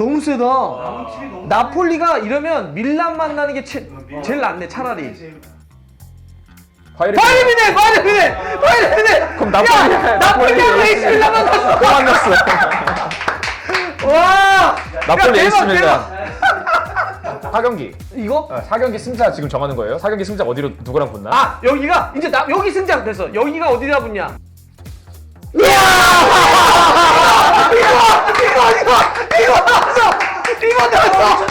너무 세다. 나폴리가 이러면 밀란 만나는 게 제, 제일 낫네 차라리. 바이에른 바이에른이네 바이에른이네 바이에른이네. 그럼 나폴리 야 나폴리하고 AC 밀란 만났어. 또 만났어. 와. 나폴리 야, 에이스 대박, 밀란. 4경기. 이거? 4경기 승자 지금 정하는 거예요. 4경기 승자 어디로 누구랑 붙나? 아 여기가 이제 나 여기 승자 됐어. 여기가 어디다 붙냐? 이야! 이거 이거 이거 이거 나왔어. 이거 나왔어.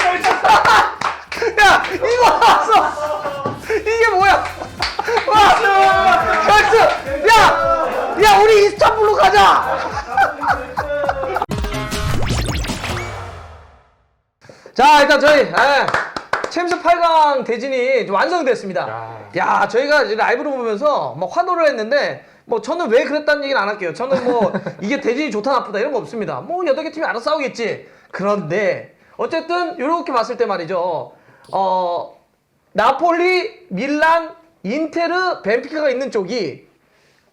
야 이거 나왔어. 이게 뭐야? 와! 결승! 야! 야 우리 이스탄불로 가자. 자 일단 저희 에, 챔스 8강 대진이 좀 완성됐습니다. 야. 야 저희가 이제 라이브로 보면서 막 환호를 했는데 뭐 저는 왜 그랬다는 얘기는 안 할게요. 저는 뭐 이게 대진이 좋다 나쁘다 이런 거 없습니다. 뭐 여덟 개 팀이 알아서 싸우겠지. 그런데 어쨌든 이렇게 봤을 때 말이죠. 어 나폴리, 밀란, 인테르, 벤피카가 있는 쪽이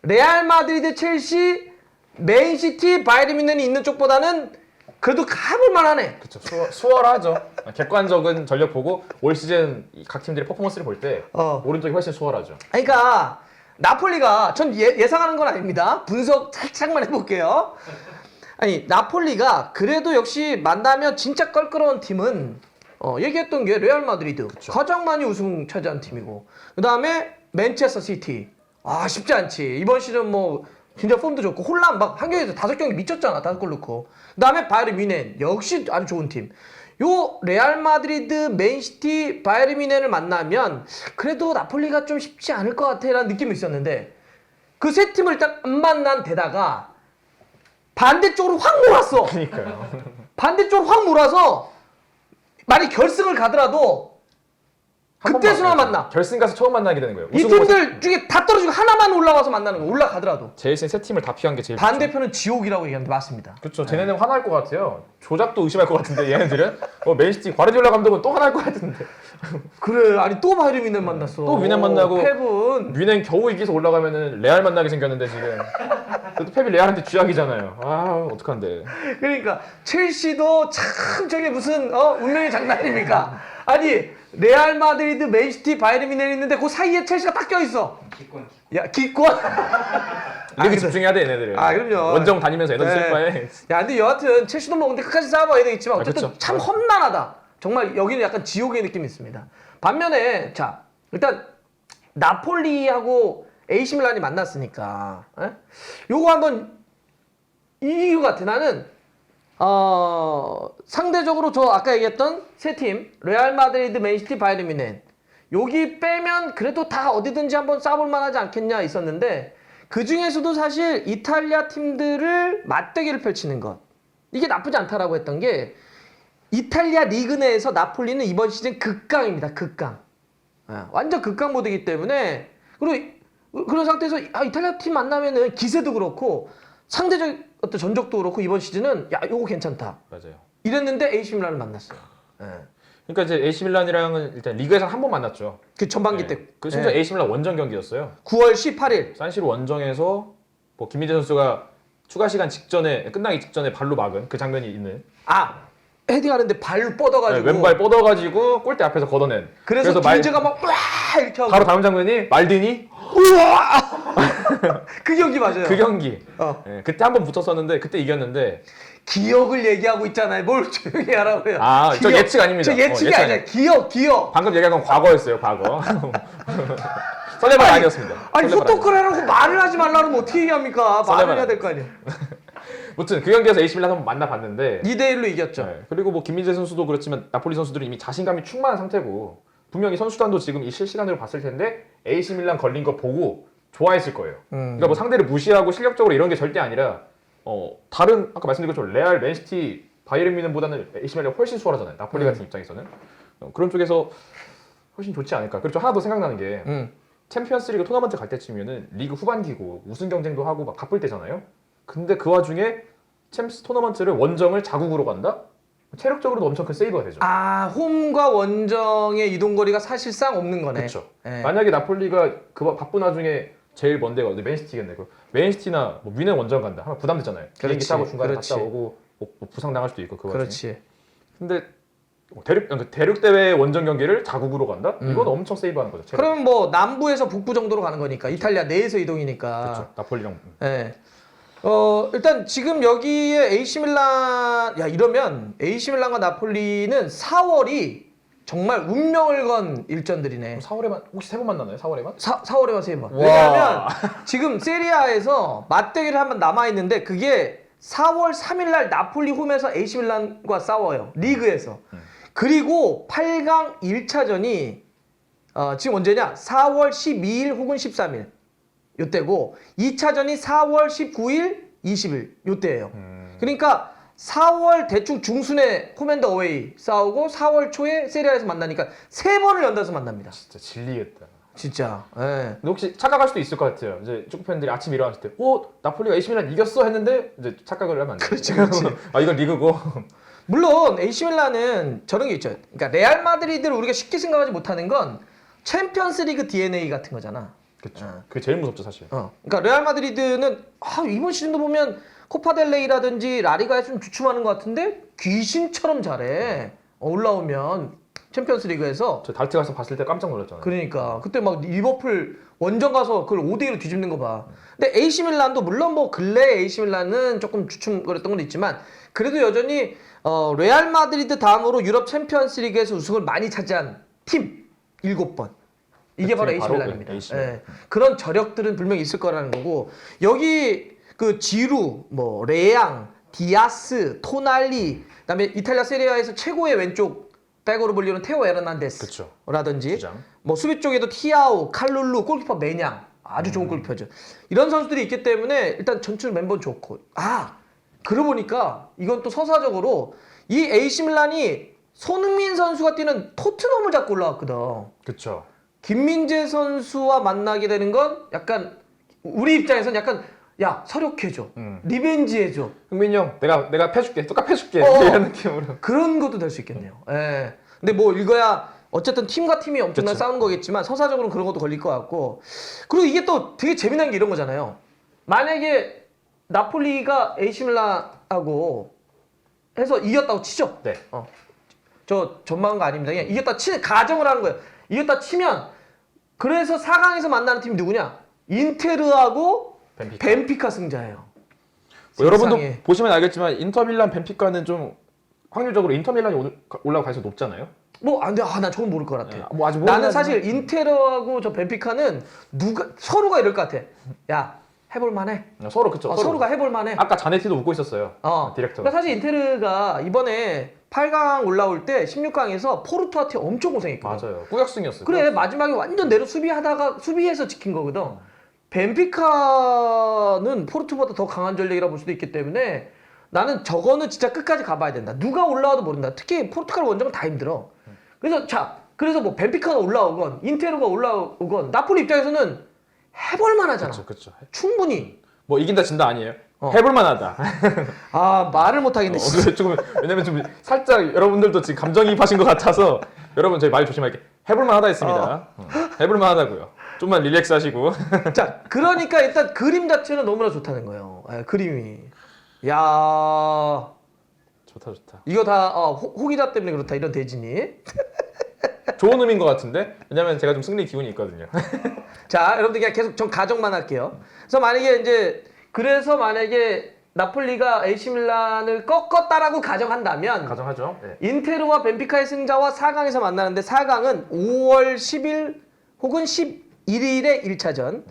레알 마드리드, 첼시, 맨시티, 바이에른 뮌헨이 있는 쪽보다는 그래도 가볼 만하네. 그쵸 수월, 수월하죠. 객관적인 전력 보고 올 시즌 이각 팀들의 퍼포먼스를 볼 때 어. 오른쪽이 훨씬 수월하죠. 그러니까 나폴리가 전 예, 예상하는 건 아닙니다. 분석 살짝만 해볼게요. 아니 나폴리가 그래도 역시 만나면 진짜 껄끄러운 팀은 어, 얘기했던 게 레알 마드리드. 가장 많이 우승 차지한 팀이고. 그 다음에 맨체스터 시티. 아 쉽지 않지. 이번 시즌 뭐 진짜 폼도 좋고 홀란 막 한 경기에서 다섯 경기 미쳤잖아 다섯 골 넣고. 그 다음에 바이에른 뮌헨. 역시 아주 좋은 팀. 요 레알 마드리드, 맨시티, 바이에른 뮌헨을 만나면 그래도 나폴리가 좀 쉽지 않을 것 같아라는 느낌이 있었는데 그 세 팀을 일단 안 만난 데다가 반대쪽으로 확 몰았어. 그러니까요. 반대쪽으로 확 몰아서 만약 결승을 가더라도 한 그때 번만 수나 만나죠. 만나. 결승 가서 처음 만나게 되는 거예요. 이 우승 후보 팀들 중에 다 떨어지고 하나만 올라와서 만나는 거 올라가더라도 제일 센세 팀을 다 피한 게 제일 반대편은 지옥이라고 얘기하는데 맞습니다. 그렇죠. 쟤네는 화날 것 같아요. 조작도 의심할 것 같은데 얘네들은 어, 맨시티 과르디올라 감독은 또 화날 것 같은데 그래 아니 또 바이에른 뮌헨 만났어. 또 뮌헨 만나고 펩은 뮌헨 겨우 이기서 올라가면은 레알 만나게 생겼는데 지금 그래도 펩이 레알한테 쥐약이잖아요. 아 어떡한데. 그러니까 첼시도 참 저게 무슨 어 운명의 장난입니까? 아니 레알 마드리드, 맨시티, 바이에른 뮌헨 있는데 그 사이에 첼시가 딱 껴 있어. 기권. 야 기권. 리그 집중해야 돼 얘네들은. 아, 그럼요. 원정 다니면서 에너지 네. 쓸 바에. 야 근데 여하튼 첼시도 뭐 근데 끝까지 싸워봐야 되겠지만 아, 어쨌든 그쵸. 참 험난하다. 정말 여기는 약간 지옥의 느낌이 있습니다. 반면에 자 일단 나폴리하고 AC 밀란이 만났으니까 에? 요거 한번 이기고 같아 나는 어 상대적으로 저 아까 얘기했던 세 팀 레알 마드리드, 맨시티, 바이에른 뮌헨 여기 빼면 그래도 다 어디든지 한번 싸볼 만하지 않겠냐 있었는데 그 중에서도 사실 이탈리아 팀들을 맞대결을 펼치는 것 이게 나쁘지 않다라고 했던 게 이탈리아 리그 내에서 나폴리는 이번 시즌 극강입니다. 극강. 예, 완전 극강 모드이기 때문에 그리고 이- 그런 상태에서 아, 이탈리아 팀 만나면은 기세도 그렇고 상대적 어떤 전적도 그렇고 이번 시즌은 야 요거 괜찮다. 맞아요. 이랬는데 AC 밀란을 만났어요. 예. 그러니까 이제 AC 밀란이랑은 일단 리그에서 한 번 만났죠. 그 전반기 네. 때그 심지어 예. AC 밀란 원정 경기였어요. 9월 18일 산시로 원정에서 뭐 김민재 선수가 추가 시간 직전에 끝나기 직전에 발로 막은 그 장면이 있는 아 헤딩하는데 네, 뻗어가지고 왼발 뻗어가지고 골대 앞에서 걷어낸. 그래서, 말- 김재가 막 와 이렇게 하고 바로 다음 장면이 말디니 우와 그 경기 맞아요. 그 경기. 어. 예, 그때 한 번 붙었었는데 그때 이겼는데 기억을 얘기하고 있잖아요. 뭘 조용히 하라고요. 아, 저 예측 아닙니다. 저 예측이 어, 예측 아니라 기억, 기억. 방금 얘기한 건 과거였어요 과거. 설레발 아니었습니다. 아니 설레발 포토크라라고 말을 하지 말라면 어떻게 얘기합니까? 말을 설레발 해야 될 거 아니에요. 아무튼 그 경기에서 AC 밀란 한번 만나봤는데 2대 1로 이겼죠. 네, 그리고 뭐 김민재 선수도 그렇지만 나폴리 선수들은 이미 자신감이 충만한 상태고 분명히 선수단도 지금 이 실시간으로 봤을 텐데 AC 밀란 걸린 거 보고 좋아했을 거예요. 음. 그러니까 뭐 상대를 무시하고 실력적으로 이런 게 절대 아니라 어 다른 아까 말씀드린 것처럼 레알, 맨시티, 바이에른 뮌헨보다는 AC 밀란이 훨씬 수월하잖아요. 나폴리 음. 같은 입장에서는 어, 그런 쪽에서 훨씬 좋지 않을까. 그리고 또 하나 더 생각나는 게 음. 챔피언스리그 토너먼트 갈 때쯤이면은 리그 후반기고 우승 경쟁도 하고 막 바쁠 때잖아요. 근데 그 와중에 챔스 토너먼트를 원정을 자국으로 간다? 체력적으로도 엄청 큰 세이브가 되죠. 아 홈과 원정의 이동 거리가 사실상 없는 거네. 그렇죠. 예. 만약에 나폴리가 그 바쁜 와중에 제일 먼 데가 어디 맨시티겠네. 그 맨시티나 뭐 뮌헨 원정 간다. 하면 부담되잖아요. 비행기 그렇지, 타고 중간에 그렇지. 갔다 오고 뭐, 뭐 부상 당할 수도 있고 그. 그렇지. 근데 뭐 대륙 그 대륙 대회 원정 경기를 자국으로 간다? 음. 이건 엄청 세이브하는 거죠. 체력. 그러면 뭐 남부에서 북부 정도로 가는 거니까 이탈리아 내에서 이동이니까. 그렇죠. 나폴리랑 예. 어, 일단 지금 여기에 AC 밀란 야 이러면 AC 밀란과 나폴리는 4월이 정말 운명을 건 일전들이네. 4월에만 혹시 세 번 만나나요? 4월에만? 4, 4월에만 세 번. 와. 왜냐하면 지금 세리아에서 맞대결이 한 번 남아 있는데 그게 4월 3일 날 나폴리 홈에서 AC 밀란과 싸워요. 리그에서. 그리고 8강 1차전이 어, 지금 언제냐? 4월 12일 혹은 13일 요때고 2차전이 4월 19일, 20일 요때예요. 음. 그러니까 4월 대충 중순에 홈앤더 어웨이 싸우고 4월 초에 세리아에서 만나니까 세 번을 연달아서 만납니다. 진짜 질리겠다. 진짜. 예. 근데 혹시 착각할 수도 있을 것 같아요. 이제 축구 팬들이 아침 일어났을 때, 오 나폴리가 AC 밀란 이겼어 했는데 이제 착각을 하면 안 돼요. 그렇지, 그렇지. 아 이건 리그고. 물론 AC 밀란은 저런 게 있죠. 그러니까 레알 마드리드를 우리가 쉽게 생각하지 못하는 건 챔피언스리그 DNA 같은 거잖아. 그렇죠. 그게 제일 무섭죠 사실. 어. 그러니까 레알 마드리드는 아, 이번 시즌도 보면 코파델레이라든지 라리가에 좀 주춤하는 것 같은데 귀신처럼 잘해. 어, 올라오면 챔피언스리그에서 저 달트 가서 봤을 때 깜짝 놀랐잖아요. 그러니까 그때 막 리버풀 원정 가서 그걸 5대 1로 뒤집는 거 봐. 근데 AC 밀란도 물론 뭐 근래 AC 밀란은 조금 주춤거렸던 건 있지만 그래도 여전히 어 레알 마드리드 다음으로 유럽 챔피언스리그에서 우승을 많이 차지한 팀 7번. 이게 그 바로 팀이 AC 바로 밀란입니다. AC 밀란. 예. 그런 저력들은 분명히 있을 거라는 거고 여기 그 지루, 뭐 레앙, 디아스, 토날리, 그다음에 이탈리아 세리아에서 최고의 왼쪽 백으로 불리는 테오 그쵸. 에르난데스라든지 주장. 뭐 수비 쪽에도 티아오, 칼룰루, 골키퍼 매냥 아주 좋은 골키퍼죠. 이런 선수들이 있기 때문에 일단 전출 멤버는 좋고 아 그러고 보니까 이건 또 서사적으로 이 AC 밀란이 손흥민 선수가 뛰는 토트넘을 잡고 올라왔거든. 그렇죠. 김민재 선수와 만나게 되는 건 약간 우리 입장에서는 약간 야 서력해줘, 음. 리벤지해줘 흥민이 형, 내가 내가 패줄게, 똑같 패줄게 어. 이런 느낌으로. 그런 것도 될 수 있겠네요. 예. 근데 뭐 이거야 어쨌든 팀과 팀이 엄청난 그쵸. 싸우는 거겠지만 서사적으로는 그런 것도 걸릴 것 같고 그리고 이게 또 되게 재미난 게 이런 거잖아요. 만약에 나폴리가 밀란하고 해서 이겼다고 치죠. 네. 어. 저 전망한 거 아닙니다. 그냥 이겼다 치 가정을 하는 거예요. 이겼다 치면 그래서 4강에서 만나는 팀이 누구냐? 인테르하고 벤피카. 벤피카 승자예요. 뭐 여러분도 세상에. 보시면 알겠지만 인터밀란 벤피카는 좀 확률적으로 인터밀란이 올라갈 가능성이 높잖아요. 뭐 안돼 아나 저건 모를 것 같아. 네, 뭐 아직 나는 모르긴 사실 하지만. 인테르하고 저 벤피카는 누가 서로가 이럴 것 같아. 야 해볼 만해. 서로 그쵸. 어, 서로 가 해볼 만해. 아까 자네티도 웃고 있었어요. 어. 디렉터가. 그러니까 사실 인테르가 이번에 8강 올라올 때 16강에서 포르투아티 엄청 고생했거든. 맞아요. 꾸역승이었어요. 그래 마지막에 완전 내로 수비하다가 수비해서 지킨 거거든. 벤피카는 포르투보다 더 강한 전력이라 볼 수도 있기 때문에 나는 저거는 진짜 끝까지 가봐야 된다. 누가 올라와도 모른다. 특히 포르투갈 원정은 다 힘들어. 그래서 자 그래서 뭐 벤피카가 올라오건 인테르가 올라오건 나폴리 입장에서는 해볼 만하잖아. 그렇죠, 그렇죠. 충분히. 뭐 이긴다 진다 아니에요. 어. 해볼 만하다. 아 말을 못 하겠네. 어, 그래서 조금 왜냐면 좀 살짝 여러분들도 지금 감정이입하신 것 같아서 여러분 저희 말 조심할게. 해볼 만하다 했습니다. 어. 해볼 만하다고요. 좀만 릴렉스 하시고. 자, 그러니까 일단 그림 자체는 너무나 좋다는 거예요. 예, 그림이. 야, 좋다 좋다. 이거 다 어, 호, 호기다 때문에 그렇다 이런 대진이. 좋은 의미인 것 같은데 왜냐면 제가 좀 승리 기운이 있거든요. 자, 여러분들 그냥 계속 전 가정만 할게요. 그래서 만약에 이제 그래서 만약에 나폴리가 AC 밀란을 꺾었다라고 가정한다면 가정하죠. 네. 인테르와 벤피카의 승자와 4강에서 만나는데 4강은 5월 10일 혹은 11일에 1차전,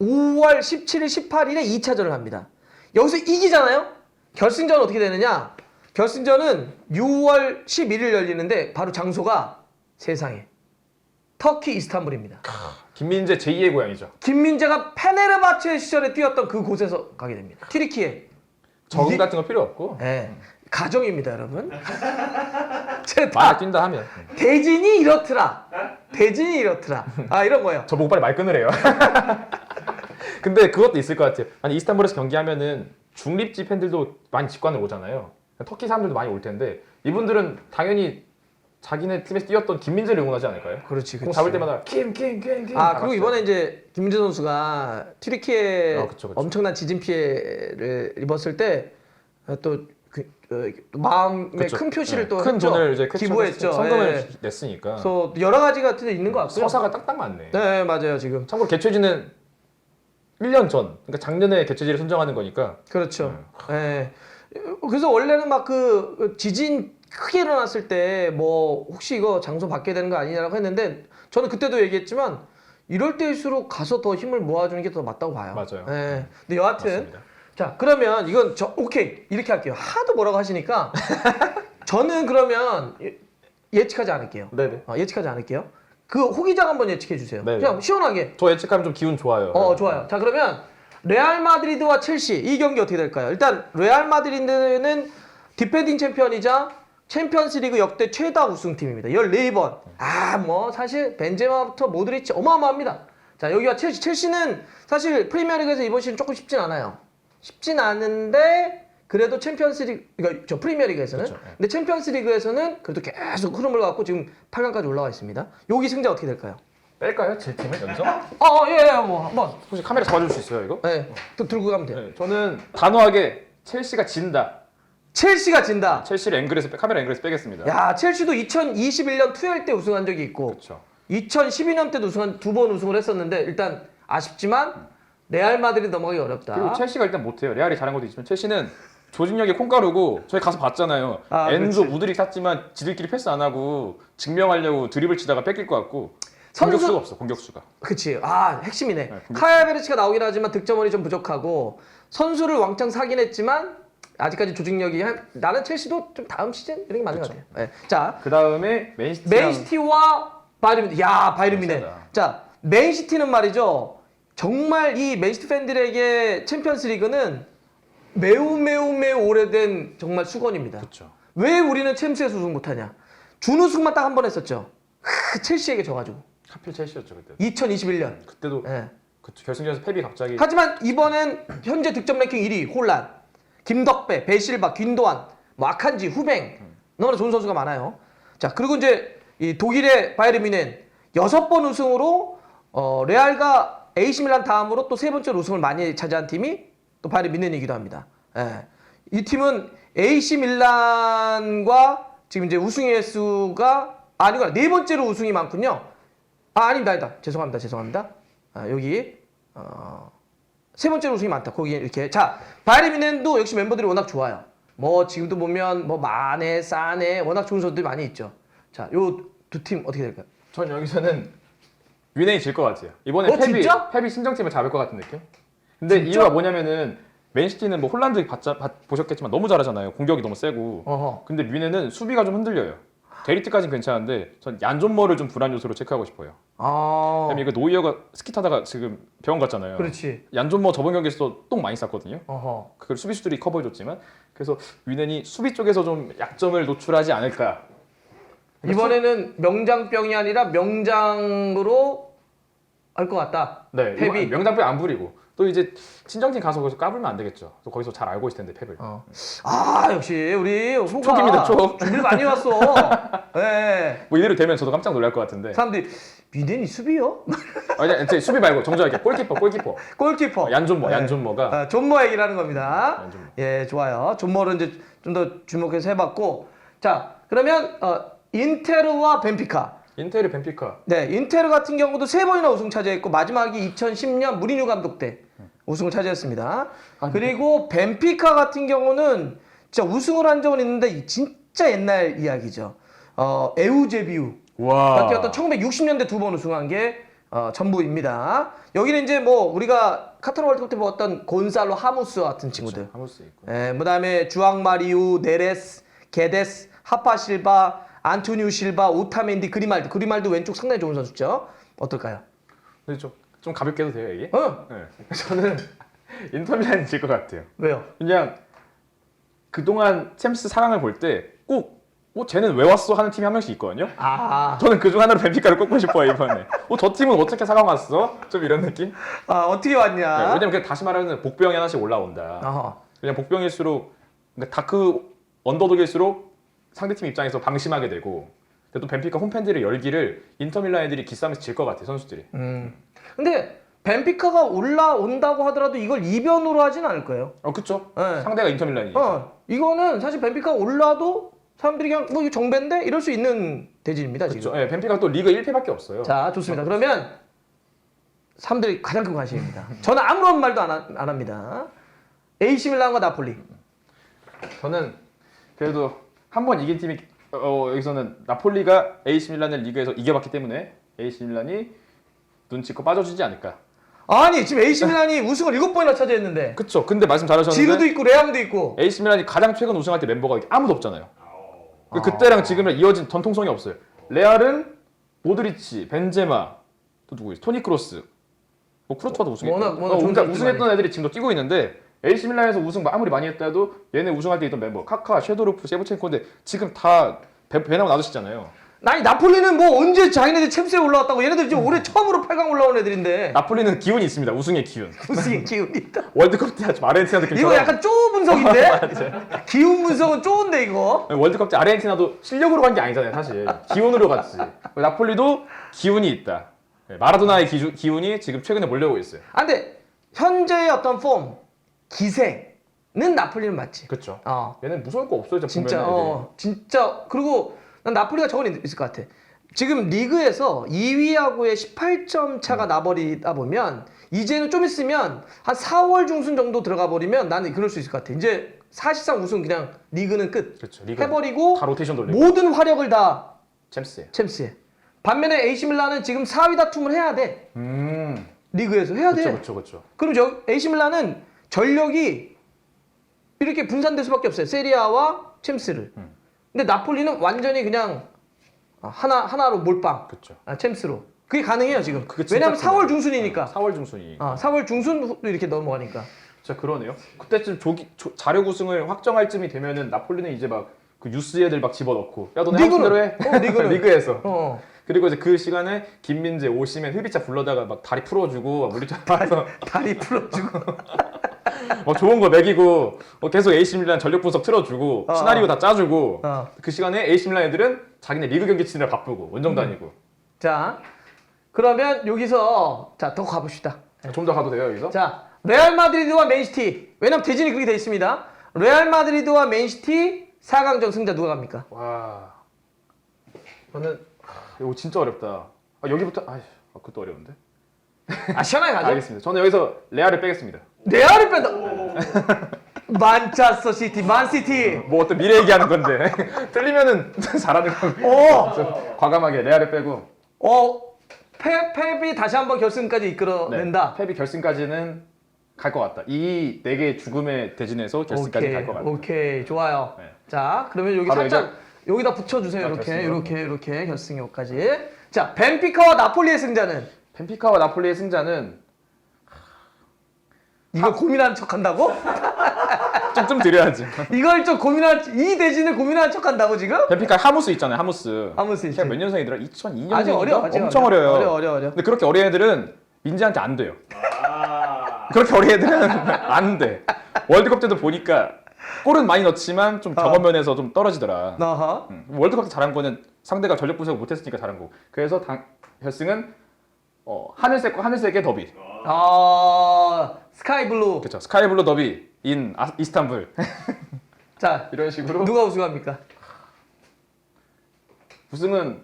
5월 17일, 18일에 2차전을 합니다. 여기서 이기잖아요? 결승전은 어떻게 되느냐? 결승전은 6월 11일 열리는데 바로 장소가 세상에 터키 이스탄불입니다. 김민재 제2의 고향이죠. 김민재가 페네르바체 시절에 뛰었던 그 곳에서 가게 됩니다. 튀르키예. 적응 이게- 같은 거 필요 없고 네. 가정입니다, 여러분. 제 만약 다 뛴다 하면 대진이 이렇더라. 대진이 이렇더라. 아 이런 거예요. 저 빨리 말 끊으래요. 근데 그것도 있을 것 같아요. 아니 이스탄불에서 경기하면은 중립지 팬들도 많이 직관을 오잖아요. 터키 사람들도 많이 올 텐데 이분들은 당연히 자기네 팀에서 뛰었던 김민재를 응원하지 않을까요? 그렇지, 공 잡을 때마다 김김김김 아 그리고 이번에 이제 김민재 선수가 튀르키예 아, 그쵸, 그쵸. 엄청난 지진 피해를 입었을 때또 그, 어, 마음의 그쵸. 큰 표시를 네. 또큰 했죠. 돈을 이제 기부했죠. 성금을 예. 냈으니까 그래서 여러 가지가 같은 데 있는 것 같고요. 서사가 딱딱 맞네. 네 맞아요 지금 참고로 개최지는 1년 전, 그러니까 작년에 개최지를 선정하는 거니까 그렇죠. 예. 그래서 원래는 막 그 지진 크게 일어났을 때 뭐 혹시 이거 장소 바뀌어야 되는 거 아니냐라고 했는데 저는 그때도 얘기했지만 이럴 때일수록 가서 더 힘을 모아주는 게 더 맞다고 봐요. 맞아요. 예. 근데 여하튼 맞습니다. 자 그러면 이건 저 오케이 이렇게 할게요. 하도 뭐라고 하시니까 저는 그러면 예- 예측하지 않을게요. 네네. 어, 예측하지 않을게요. 그 호기장 한번 예측해 주세요. 네. 그냥 시원하게. 저 예측하면 좀 기운 좋아요. 어 좋아요. 자 그러면 레알 마드리드와 첼시 이 경기 어떻게 될까요? 일단 레알 마드리드는 디펜딩 챔피언이자 챔피언스리그 역대 최다 우승팀입니다. 14번. 아 뭐 사실 벤제마부터 모드리치 어마어마합니다. 자 여기와 첼시 첼시는 사실 프리미어리그에서 이번 시즌 조금 쉽진 않아요. 쉽진 않은데 그래도 챔피언스리그 그러니까 저 프리미어리그에서는 그렇죠. 네. 근데 챔피언스리그에서는 그래도 계속 흐름을 갖고 지금 8강까지 올라와 있습니다. 여기 승자 어떻게 될까요? 뺄까요? 제 팀을 여기서? 어예예 뭐 한번 혹시 카메라 잡아줄 수 있어요 이거? 네, 또 들고 가면 돼요. 네, 저는 단호하게 첼시가 진다. 첼시가 진다. 첼시를 앵글에서 빼- 카메라 앵글에서 빼겠습니다. 야, 첼시도 2021년 투엘 때 우승한 적이 있고 그렇죠. 2012년 때도 우승한 두 번 우승을 했었는데 일단 아쉽지만 레알 마드리드 넘어가기 어렵다. 그리고 첼시가 일단 못해요. 레알이 잘한 것도 있지만 첼시는 조직력이 콩가루고 저희 가서 봤잖아요. 아, 엔조. 무드릭 샀지만 지들끼리 패스 안 하고 증명하려고 드리블 치다가 뺏길 것 같고 선수- 공격수가 없어 공격수가. 그치. 아, 핵심이네. 공격수. 카야 베르치가 나오긴 하지만 득점원이 좀 부족하고 선수를 왕창 사긴 했지만 아직까지 조직력이 한- 나는 첼시도 좀 다음 시즌 이런 게 맞는 것 같아요. 네. 자, 그 다음에 맨시티. 맨시티와 바이에른 야 바이에른미네. 세다. 자 맨시티는 말이죠. 정말 이 맨시티 팬들에게 챔피언스리그는 매우 매우 매우 오래된 정말 수건입니다. 그렇죠. 왜 우리는 챔스에서 우승 못하냐? 준우승만 딱 한 번 했었죠. 크, 첼시에게 져가지고 하필 첼시였죠 그때. 2021년. 그때도 예. 그 결승전에서 패비 갑자기 하지만 이번엔 현재 득점 랭킹 1위 혼란, 김덕배, 베실바, 균도안, 뭐 아칸지, 후뱅 너무나 좋은 선수가 많아요. 자 그리고 이제 이 독일의 바이에른 뮌헨 여섯 번 우승으로 어, 레알과 AC 밀란 다음으로 또 세 번째 우승을 많이 차지한 팀이 또 바이에른 뮌헨이기도 합니다. 예. 이 팀은 AC 밀란과 지금 이제 우승 횟수가 아니구나 네 번째로 우승이 많군요. 아 아닙니다, 아니다. 죄송합니다, 죄송합니다. 아, 여기 어, 세 번째로 우승이 많다. 거기 이렇게 자 바이에른 뮌헨도 역시 멤버들이 워낙 좋아요. 뭐 지금도 보면 뭐 마네, 사네 워낙 좋은 선수들이 많이 있죠. 자, 요 두 팀 어떻게 될까요? 전 여기서는 윈행이 질 것 같아요. 이번에 어, 펩이 진짜? 펩이 신정팀을 잡을 것 같은 느낌? 근데 진짜? 이유가 뭐냐면은 맨시티는 뭐 홀란드 봤자, 봤- 보셨겠지만 너무 잘하잖아요. 공격이 너무 세고. 어허. 근데 윈행은 수비가 좀 흔들려요. 데리트까지는 괜찮은데 전 얀존머를 좀 불안 요소로 체크하고 싶어요. 아, 왜냐면 이거 노이어가 스키 타다가 지금 병원 갔잖아요. 그렇지. 얀존머 저번 경기에서 똥 많이 쌌거든요. 어허. 그걸 수비수들이 커버해줬지만 그래서 윈hen이 수비 쪽에서 좀 약점을 노출하지 않을까. 이번에는 명장병이 아니라 명장으로 할 것 같다. 네. 이거 명당뼈 안 부리고 또 이제 친정팀 가서 거기서 까불면 안 되겠죠. 또 거기서 잘 알고 있을 텐데 펩을. 어. 아 역시 우리 호가 촉입니다, 촉. 준비를 많이 왔어. 네. 뭐 이대로 되면 저도 깜짝 놀랄 것 같은데. 사람들이 뮌헨이 수비요? 아니, 이제 수비 말고 정정하게 골키퍼, 골키퍼. 골키퍼. 어, 얀존머, 네. 얀존머가 아, 존머 얘기를 하는 겁니다. 얀 존머. 예, 좋아요. 존머를 이제 좀 더 주목해서 해봤고, 자 그러면 어, 인테르와 벤피카. 인테르 벤피카. 네, 인테르 같은 경우도 세 번이나 우승 차지했고 마지막이 2010년 무리뉴 감독 때 우승을 차지했습니다. 아, 그리고 벤피카 같은 경우는 진짜 우승을 한 적은 있는데 이 진짜 옛날 이야기죠. 어, 에우제비우 와. 같은 어떤 1960년대 두 번 우승한 게 어, 전부입니다. 여기는 이제 뭐 우리가 카타르 월드컵 때 보았던 곤살로 하무스 같은 친구들. 하무스 있고. 예, 그다음에 주앙 마리우, 네레스, 게데스, 하파 실바, 안토니우 실바, 오타멘디, 그리말드. 그리말드 왼쪽 상당히 좋은 선수죠. 어떨까요? 근데 좀, 좀 가볍게 해도 돼요 이게? 어? 네. 저는 인터밀란이 질 것 같아요. 왜요? 그냥 그동안 챔스 4강을 볼 때꼭 어, 쟤는 왜 왔어 하는 팀이 한 명씩 있거든요. 아, 저는 그 중 하나로 벤피카를 꼽고 싶어요 이번에. 어, 저 팀은 어떻게 4강 왔어? 좀 이런 느낌? 아 어떻게 네, 왔냐? 왜냐면 그냥 다시 말하면 복병이 하나씩 올라온다. 어허. 그냥 복병일수록 그러니까 다크 언더독일수록 상대팀 입장에서 방심하게 되고 근데 또 벤피카 홈팬들의 열기를 인터밀란 애들이 기싸움에서 질 것 같아 선수들이. 음. 근데 벤피카가 올라온다고 하더라도 이걸 이변으로 하진 않을 거예요. 어 그쵸. 네. 상대가 인터밀란이니까. 어, 이거는 사실 벤피카 올라도 사람들이 그냥 뭐 이거 정배인데 이럴 수 있는 대진입니다 지금. 그쵸. 예, 벤피가 또 리그 1패밖에 없어요. 자, 좋습니다. 그러면 사람들이 가장 큰 관심입니다. 저는 아무런 말도 안, 하- 안 합니다. AC 밀란과 나폴리. 저는 그래도 한 번 이긴 팀이 어, 여기서는 나폴리가 AC 밀란을 리그에서 이겨봤기 때문에 AC 밀란이 눈치껏 빠져주지 않을까. 아니 지금 AC 밀란이 우승을 일곱 번이나 차지했는데 그쵸. 근데 말씀 잘하셨는데 지루도 있고 레앙도 있고. AC 밀란이 가장 최근 우승할 때 멤버가 아무도 없잖아요. 그 그때랑 지금이랑 이어진 전통성이 없어요. 레알은 모드리치, 벤제마, 또 누구 있어? 토니 크로스, 뭐 쿠르투아도 우승했고, 워낙- 워낙 어, 좋은 그러니까 선수들이 우승했던 애들이 지금도 뛰고 있는데 AC 밀란에서 우승 아무리 많이 했다 해도 얘네 우승할 때 있던 멤버 카카, 쉐도르프, 세브첸코인데 지금 다 배, 배나고 놔두시잖아요. 아니 나폴리는 뭐 언제 자기네들 챔스에 올라왔다고 얘네들 지금 올해 처음으로 8강 올라온 애들인데 나폴리는 기운이 있습니다. 우승의 기운. 우승의 기운이 있다. 월드컵 때 아르헨티나 느낌처럼 이거 약간 쪼 분석인데? 기운 분석은 쪼인데 이거. 월드컵 때 아르헨티나도 실력으로 간 게 아니잖아요, 사실. 기운으로 갔지. 나폴리도 기운이 있다. 네, 마라도나의 기운이 지금 최근에 몰려오고 있어요. 아 근데 현재의 어떤 폼, 기세는 나폴리는 맞지. 그렇죠. 어. 얘는 무서울 거 없어요, 진짜 보면은 어 진짜 그리고 난 나폴리가 저건 있을 것 같아. 지금 리그에서 2위하고의 18점 차가 음. 나버리다 보면 이제는 좀 있으면 한 4월 중순 정도 들어가 버리면 나는 그럴 수 있을 것 같아. 이제 사실상 우승 그냥 리그는 끝 그렇죠. 리그 해버리고 다 로테이션 돌리고 모든 화력을 다 챔스에. 챔스에. 반면에 AC 밀란은 지금 4위 다툼을 해야 돼. 음. 리그에서 해야 돼. 그렇죠, 그렇죠, 그렇죠. 그럼 저 AC 밀란은 전력이 이렇게 분산될 수밖에 없어요. 세리아와 챔스를. 음. 근데 나폴리는 완전히 그냥 하나 하나로 몰빵. 그렇죠. 아, 챔스로. 그게 가능해요 지금. 그게 왜냐면 크네요. 4월 중순이니까. 4월 중순이. 아, 4월 중순도 이렇게 넘어가니까. 진짜 그러네요. 그때쯤 조기, 조, 자력 우승을 확정할 쯤이 되면은 나폴리는 이제 막 그 유스 애들 막 집어넣고 야 너네 대로 해. 어, 리그는. 리그에서. 어. 그리고 이제 그 시간에 김민재, 오시면 흡입차 불러다가 막 다리 풀어주고 막 물리쳐 봐서 다리 풀어주고. 막 좋은 거 먹이고 어, 계속 AC 밀란 전력 분석 틀어주고 어. 시나리오 다 짜주고 어. 그 시간에 AC 밀란 애들은 자기네 리그 경기 치느라 바쁘고 원정 다니고 자, 그러면 여기서 자 더 가봅시다. 좀 더 가도 돼요 여기서? 자, 레알 마드리드와 맨시티. 왜냐면 대진이 그렇게 돼 있습니다. 레알 마드리드와 맨시티 4강전 승자 누가 갑니까? 와 저는 하, 이거 진짜 어렵다 아, 여기부터 아 그것도 어려운데 아 시원하게 가죠. 알겠습니다 저는 여기서 레알을 빼겠습니다 레알을 뺀다. 만차스터 시티, 만시티. 뭐 어떤 미래 얘기하는 건데 틀리면은 잘하는 오, 좀 과감하게 레알을 빼고 어, 페, 펩이 다시 한번 결승까지 이끌어낸다. 네, 펩이 결승까지는 갈 것 같다 이 네 개의 죽음의 대진에서 결승까지 갈 것 같다 오케이, 좋아요. 네. 자, 그러면 여기 살짝 여기다 붙여주세요. 아, 이렇게, 결승이요? 이렇게, 이렇게 결승요까지. 자, 벤피카와 나폴리의 승자는 벤피카와 나폴리의 승자는 이거 고민하는 척 한다고? 좀, 좀 드려야지 이걸 좀 고민한 이 대진을 고민하는 척 한다고 지금? 벤피카 하무스 있잖아요 하무스 하무스 있지. 몇 년생이더라? 2002년생 아직 어려, 아직 엄청 어려. 어려요 어려, 어려, 어려. 근데 그렇게 어린 애들은 민지한테 안 돼요 그렇게 어린 애들은 안 돼 월드컵 때도 보니까 골은 많이 넣지만 좀 저번 면에서 좀 떨어지더라 나하. 음, 월드컵 때 잘한 거는 상대가 전력 분석을 못했으니까 잘한 거고 그래서 당, 결승은 어, 하늘색과 하늘색의 더비 아, 스카이 블루. 그렇죠 스카이블루 더비 인 아, 이스탄불 자, 이런 식으로 누가 우승합니까? 우승은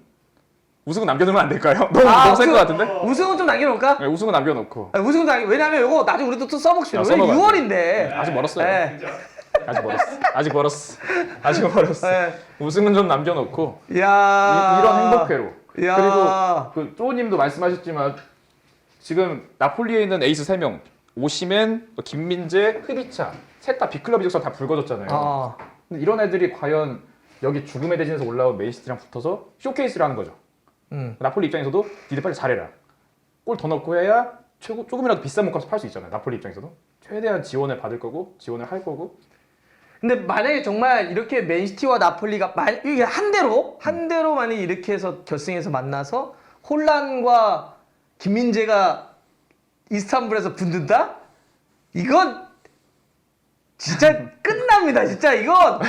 우승은 남겨두면 안 될까요? 너무 아, 너무 센것 우승- 같은데? 우승은 좀 남겨놓을까? 네, 우승은 남겨놓고 아, 우승은 남겨. 왜냐면 이거 나중에 우리도 또 써먹시다. 아, 왜 써먹어야 6월인데? 아직 멀었어요. 네. 아직 멀었어 아직 멀었어 아직 멀었어 네. 우승은 좀 남겨놓고 야. 이, 이런 행복회로 야. 그리고 그 쪼님도 말씀하셨지만 지금 나폴리에 있는 에이스 3명 오시멘, 김민재, 흐비차 셋다 빅클럽 이적설 다 불거졌잖아요. 아. 근데 이런 애들이 과연 여기 죽음의 대진에서 올라온 맨시티랑 붙어서 쇼케이스를 하는 거죠. 음. 나폴리 입장에서도 니들 빨리 잘해라. 골 더 넣고 해야 최고 조금이라도 비싼 몸값을 팔수 있잖아요. 나폴리 입장에서도 최대한 지원을 받을 거고 지원을 할 거고 근데 만약에 정말 이렇게 맨시티와 나폴리가 만 이게 한 대로 한 대로 만약 이렇게 해서 결승에서 만나서 혼란과 김민재가 이스탄불에서 붙는다? 이건 진짜 끝납니다. 진짜 이건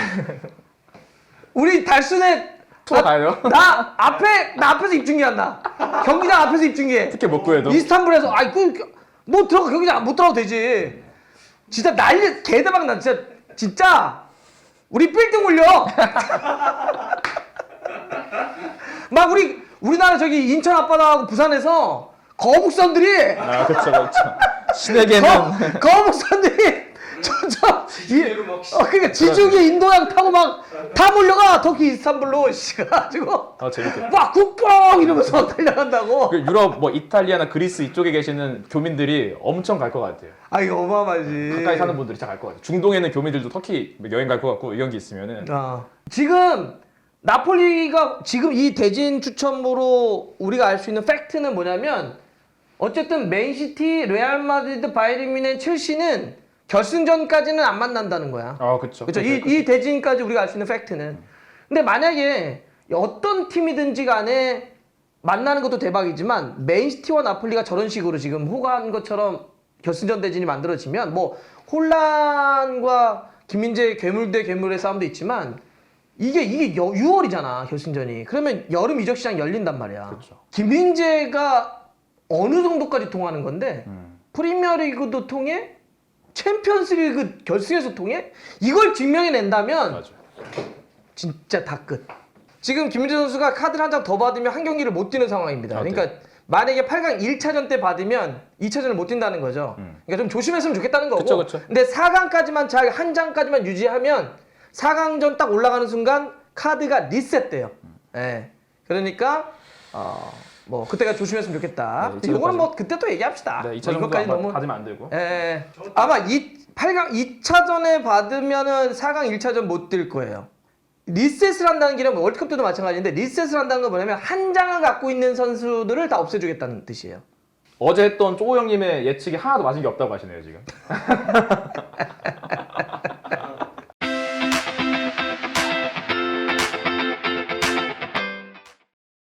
우리 달순에 투어 가요. 나 앞에 나 앞에서 입중계한다. 경기장 앞에서 입중계. 티켓 못 구해도 이스탄불에서 아이 그뭐 들어가 경기장 못 들어가도 되지. 진짜 난리 개대박 나 진짜 진짜 우리 빌딩 올려. 막 우리 우리나라 저기 인천 앞바다하고 부산에서 거북선들이 아 그렇죠 그렇죠. 신에게는 거, 거북선들이 막 어, 그러니까 지중해 인도양 타고 막 다 몰려가 터키 이스탄불로 씨가 가지고 아 재밌겠다. 막 국뽕 이러면서 달려간다고. 그 유럽 뭐 이탈리아나 그리스 이쪽에 계시는 교민들이 엄청 갈 것 같아요. 아 이거 어마어마하지. 가까이 사는 분들이 진짜 갈것 같아요. 중동에 있는 교민들도 터키 여행 갈 것 같고 이런 게 있으면은 아, 지금 나폴리가 지금 이 대진 추첨으로 우리가 알 수 있는 팩트는 뭐냐면 어쨌든 맨시티, 레알 마드리드, 바이에른 뮌헨, 첼시는 결승전까지는 안 만난다는 거야. 아 그렇죠. 그렇죠. 이, 이 대진까지 우리가 알 수 있는 팩트는. 근데 만약에 어떤 팀이든지 간에 만나는 것도 대박이지만 맨시티와 나폴리가 저런 식으로 지금 호가한 것처럼 결승전 대진이 만들어지면 뭐 혼란과 김민재 괴물 대 괴물의 싸움도 있지만 이게 이게 여- 6월이잖아 결승전이. 그러면 여름 이적 시장 열린단 말이야. 그렇죠. 김민재가 어느 정도까지 통하는 건데 음. 프리미어리그도 통해 챔피언스리그 결승에서 통해 이걸 증명해낸다면 맞아. 진짜 다 끝. 지금 김민재 선수가 카드를 한 장 더 받으면 한 경기를 못 뛰는 상황입니다. 아, 네. 그러니까 만약에 8강 1차전 때 받으면 2차전을 못 뛴다는 거죠. 음. 그러니까 좀 조심했으면 좋겠다는 거고. 그쵸, 그쵸. 근데 4강까지만 잘 한 장까지만 유지하면 4강전 딱 올라가는 순간 카드가 리셋돼요. 예. 그러니까 어, 뭐 그때가 조심했으면 좋겠다. 네, 2차전까지. 이거는 뭐 그때 또 얘기합시다. 네, 뭐 2차 정도 이것까지 너무 받으면 안 되고. 예, 예. 아마 이 8강 2차전에 받으면은 4강 1차전 못 뛸 거예요. 리셋을 한다는 게 월드컵 때도 마찬가지인데 리셋을 한다는 건 뭐냐면 한 장을 갖고 있는 선수들을 다 없애주겠다는 뜻이에요. 어제 했던 쪼 형님의 예측이 하나도 맞은 게 없다고 하시네요 지금.